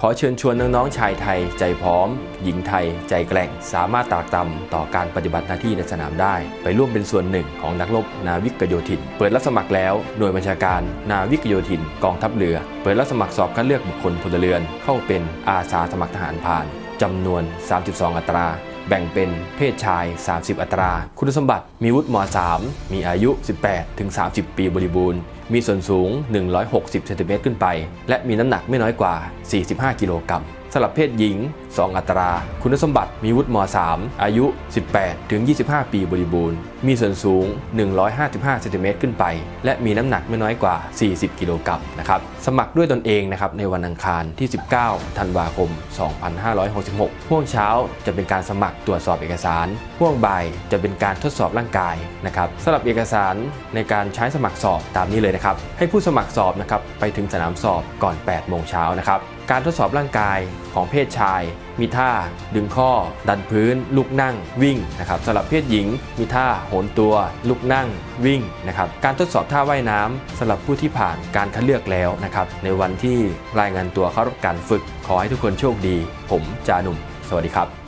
ขอเชิญชวนน้องๆชายไทย ใจพร้อม หญิงไทย ใจแกร่ง สามารถตากตำต่อการปฏิบัติหน้าที่ในสนามได้ ไปร่วมเป็นส่วนหนึ่งของนักรบนาวิกโยธิน เปิดรับสมัครแล้วหน่วยบัญชาการนาวิกโยธิน กองทัพเรือ เปิดรับสมัครสอบคัดเลือกบุคคลพลเรือน เข้าเป็นอาสาสมัครทหารพรานจำนวน 32 อัตรา แบ่งเป็นเพศชาย 30 อัตรา คุณสมบัติ มีวุฒิม .3 มีอายุ 18 ถึง 30 ปีบริบูรณ์มีส่วนสูง 160เซนติเมตรขึ้นไป และมีน้ำหนักไม่น้อยกว่า 45 กิโลกรัมสำหรับเพศหญิง 2 อัตรา คุณสมบัติมีวุฒิม .3 อายุ 18 ถึง 25 ปีบริบูรณ์ มีส่วนสูง 155เซนติเมตรขึ้นไป และมีน้ำหนักไม่น้อยกว่า 40 กิโลกรัมนะครับ สมัครด้วยตนเองนะครับในวันอังคารที่ 19 ธันวาคม 2566ห่วงเช้าจะเป็นการสมัครตรวจสอบเอกสารห่วงบ่ายจะเป็นการทดสอบร่างกายนะครับสำหรับเอกสารในการใช้สมัครสอบตามนี้เลยนะครับให้ผู้สมัครสอบนะครับไปถึงสนามสอบก่อน 8 โมงเช้านะครับการทดสอบร่างกายของเพศชาย มีท่า ดึงข้อ ดันพื้น ลุกนั่ง วิ่งนะครับสำหรับเพศหญิง มีท่าโหนตัว ลุกนั่ง วิ่งนะครับการทดสอบท่าว่ายน้ำสำหรับผู้ที่ผ่านการคัดเลือกแล้วนะครับในวันที่รายงานตัวเข้ารับการฝึก ขอให้ทุกคนโชคดี ผมจาหนุ่ม สวัสดีครับ